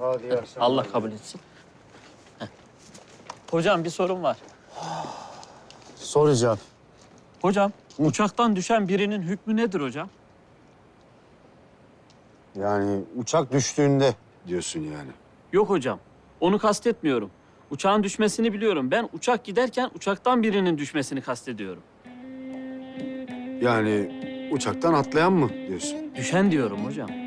Hadi ya. sen Allah kabul etsin. Heh. Hocam bir sorun var. Sor icap. Hocam uçaktan düşen birinin hükmü nedir hocam? Yani uçak düştüğünde diyorsun yani. Yok hocam. Onu kastetmiyorum. Uçağın düşmesini biliyorum. Ben uçak giderken uçaktan birinin düşmesini kastediyorum. Yani uçaktan atlayan mı diyorsun? Düşen diyorum hocam.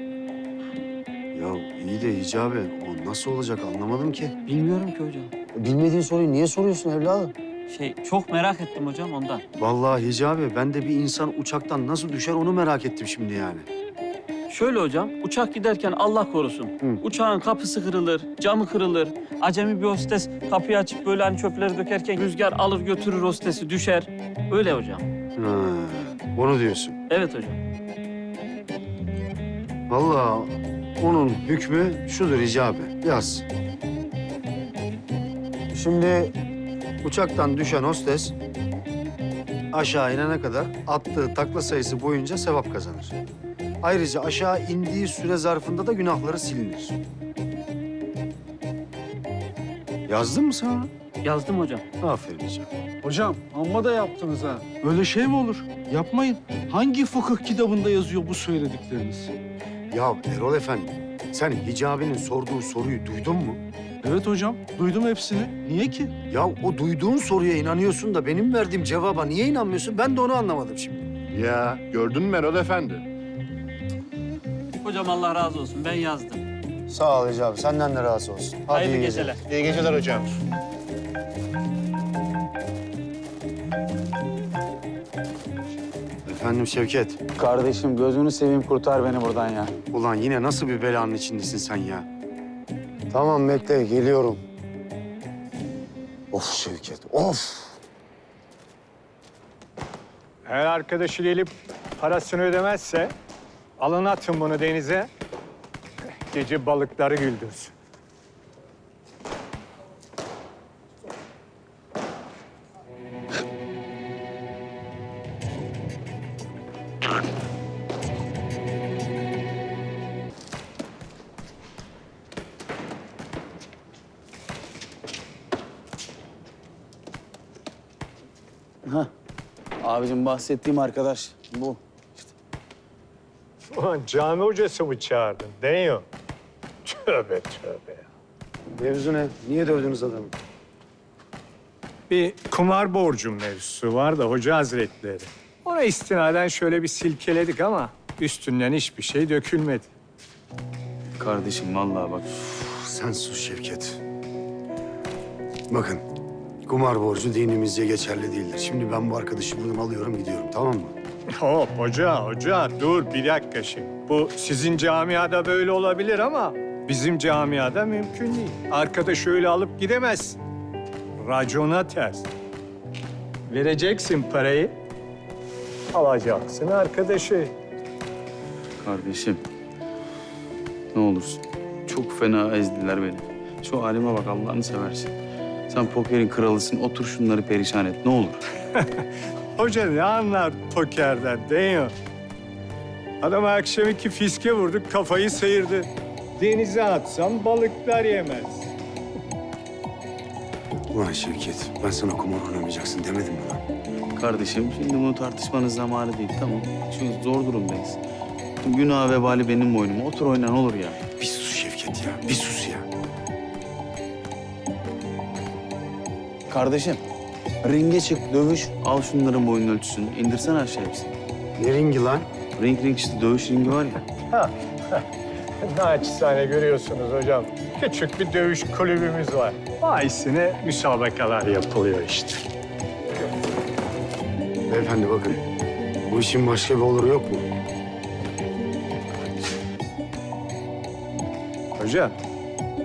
Ya iyi de Hicabi o nasıl olacak anlamadım ki. Bilmiyorum ki hocam. Bilmediğin soruyu niye soruyorsun evladım? Şey çok merak ettim hocam ondan. Vallahi Hicabi ben de bir insan uçaktan nasıl düşer onu merak ettim şimdi yani. Şöyle hocam, uçak giderken Allah korusun. Hı. Uçağın kapısı kırılır, camı kırılır. Acemi bir hostes kapıyı açıp böyle hani çöpleri dökerken rüzgar alır götürür hostesi düşer. Öyle hocam. Ha, onu diyorsun. Evet hocam. Vallahi onun hükmü şudur Hicabi. Yaz. Şimdi uçaktan düşen hostes aşağı inene kadar attığı takla sayısı boyunca sevap kazanır. Ayrıca aşağı indiği süre zarfında da günahları silinir. Yazdın mı sen onu? Yazdım hocam. Aferin Hicabi. Hocam amma da yaptınız ha. Böyle şey mi olur? Yapmayın. Hangi fıkıh kitabında yazıyor bu söyledikleriniz? Ya Erol Efendi, sen Hicabi'nin sorduğu soruyu duydun mu? Evet hocam, duydum hepsini. Niye ki? Ya o duyduğun soruya inanıyorsun da benim verdiğim cevaba niye inanmıyorsun? Ben de onu anlamadım şimdi. Ya gördün mü Erol Efendi? Hocam Allah razı olsun. Ben yazdım. Sağ ol Hicabi, senden de razı olsun. Hadi Hayırlı iyi geceler. İyi geceler hocam. Efendim Şevket, Kardeşim gözünü seveyim kurtar beni buradan ya. ulan yine nasıl bir belanın içindesin sen ya? Tamam bekle, geliyorum. Of Şevket, of! Eğer arkadaşı gelip parasını ödemezse alın atın bunu denize. Gece balıkları güldürsün. Abicim bahsettiğim arkadaş bu. Ulan cami hocası mı çağırdın? Deniyor. Tövbe tövbe ya. Mevzu ne? Niye dövdünüz adamı? Bir kumar borcum mevzusu var da hoca hazretleri. Ona istinaden şöyle bir silkeledik ama üstünden hiçbir şey dökülmedi. Kardeşim vallahi bak. Sen sus Şevket. Bakın, kumar borcu dinimizce geçerli değildir. Şimdi ben bu arkadaşı buradan alıyorum gidiyorum, tamam mı? Hop hoca hoca dur bir dakika şimdi. Bu sizin camiada böyle olabilir ama bizim camiada mümkün değil. Arkadaş öyle alıp gidemezsin. Racona ters. Vereceksin parayı. Alacaksın arkadaşı. Kardeşim. Ne olursun. Çok fena ezdiler beni. Şu halime bak Allah'ını seversin. Sen pokerin kralısın. Otur şunları perişan et. Ne olur. Hoca ne anlar pokerden değil mi? Adam akşam iki fiske vurduk kafayı sıyırdı. Denize atsam balıklar yemez. Ulan Şevket, ben sana kumar oynamayacaksın demedim mi lan? Kardeşim şimdi bunu tartışmanın zamanı değil. Tamam. Şu zor durumdayız. Günah vebali benim boynuma. Otur oyna ne olur ya. Bir sus Şevket ya, bir sus Kardeşim. Ringe çık, dövüş. Al şunların boyun ölçüsünü. İndirsene aşağı hepsini. Ne ringi lan? Ring ring işte dövüş ringi var ya. Naçizane görüyorsunuz hocam. Küçük bir dövüş kulübümüz var. Bahisine müsabakalar yapılıyor işte. Beyefendi bakın, bu işin başka bir oluru yok mu? Hocam,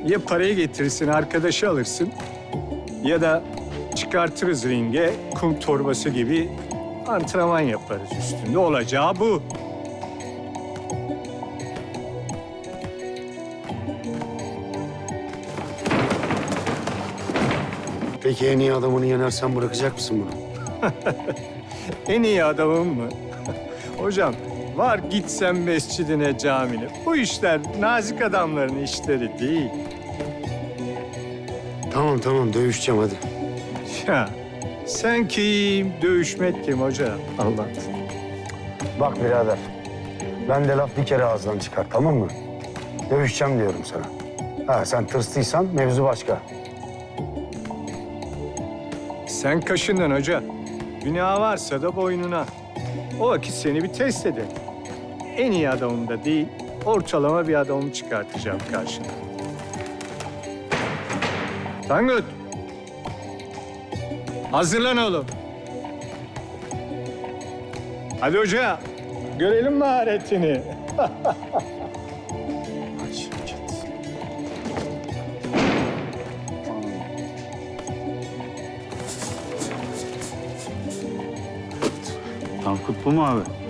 ya parayı getirirsin, arkadaşı alırsın ya da çıkartırız ringe kum torbası gibi antrenman yaparız üstünde. Olacağı bu. Peki en iyi adamını yenersen bırakacak mısın bunu? En iyi adamım mı? Hocam, var gitsen mescidine camine. Bu işler nazik adamların işleri değil. Tamam tamam dövüşeceğim hadi. Ya sen kim, dövüşmek kim hoca? Allah. Bak birader. Ben de laf bir kere ağızdan çıkar tamam mı? Dövüşeceğim diyorum sana. Ha sen tırstıysan mevzu başka. Sen kaşındın hoca. Günah varsa da boynuna. O vakit seni bir test edelim. En iyi adamım da değil, ortalama bir adamımı çıkartacağım karşına. Tangut. Hazırlan oğlum. Hadi hoca, görelim maharetini. Tankut bu mu abi?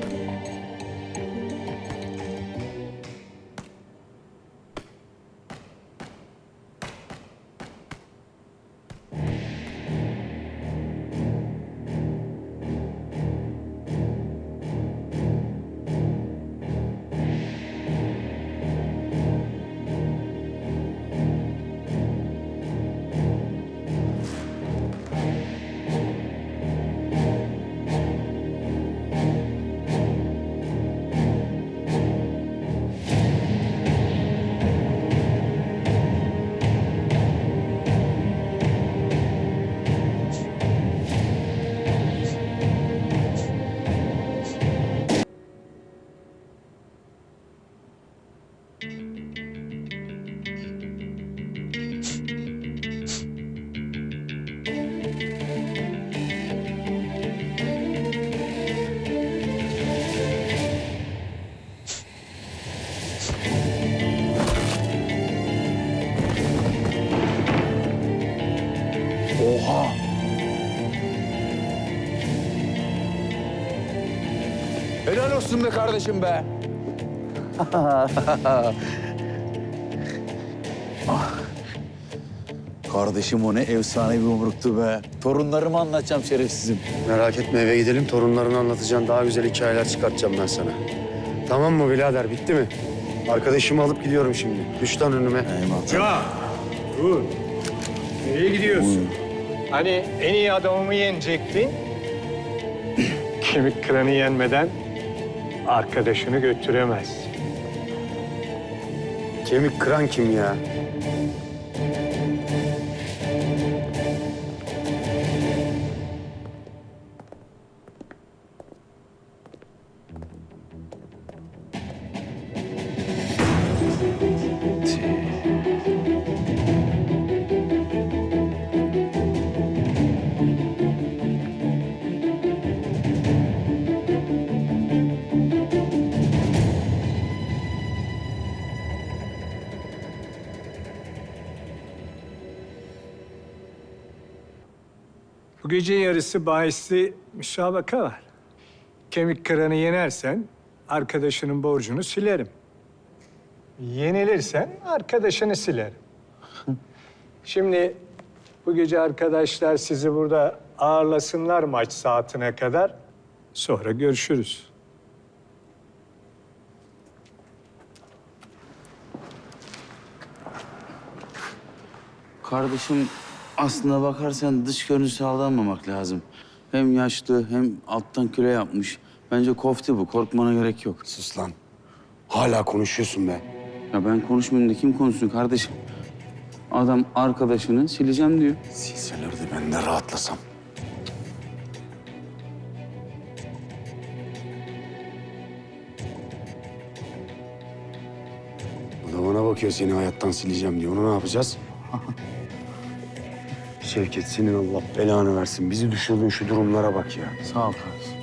Helal olsun be kardeşim be. Ah. Kardeşim o ne efsane bir yumruktu be. Torunlarımı anlatacağım şerefsizim. Merak etme eve gidelim torunlarını anlatacağım. Daha güzel hikayeler çıkartacağım ben sana. Tamam mı birader bitti mi? Arkadaşımı alıp gidiyorum şimdi. Düş lan önüme. Eyvallah. Ya, dur. Nereye gidiyorsun? Hani en iyi adamımı yenecektin. Kemik kıranı yenmeden arkadaşını götüremez. Kemik kıran kim ya? Bu gece yarısı bahisli müsabaka var. Kemik kıranı yenersen arkadaşının borcunu silerim. Yenilirsen arkadaşını silerim. Şimdi bu gece arkadaşlar sizi burada ağırlasınlar maç saatine kadar. Sonra görüşürüz. Kardeşim aslına bakarsan dış görünüşe aldanmamak lazım. Hem yaşlı hem alttan küre yapmış. Bence kofti bu. Korkmana gerek yok. Sus lan. Hala konuşuyorsun be. Ya ben konuşmayayım da kim konuşsun kardeşim? Adam arkadaşını sileceğim diyor. Silseler de ben de rahatlasam. Bu da bana bakıyor seni hayattan sileceğim diyor. Onu ne yapacağız? Şevket senin Allah belanı versin. Bizi düşürdüğün şu durumlara bak ya. Sağ ol kardeşim.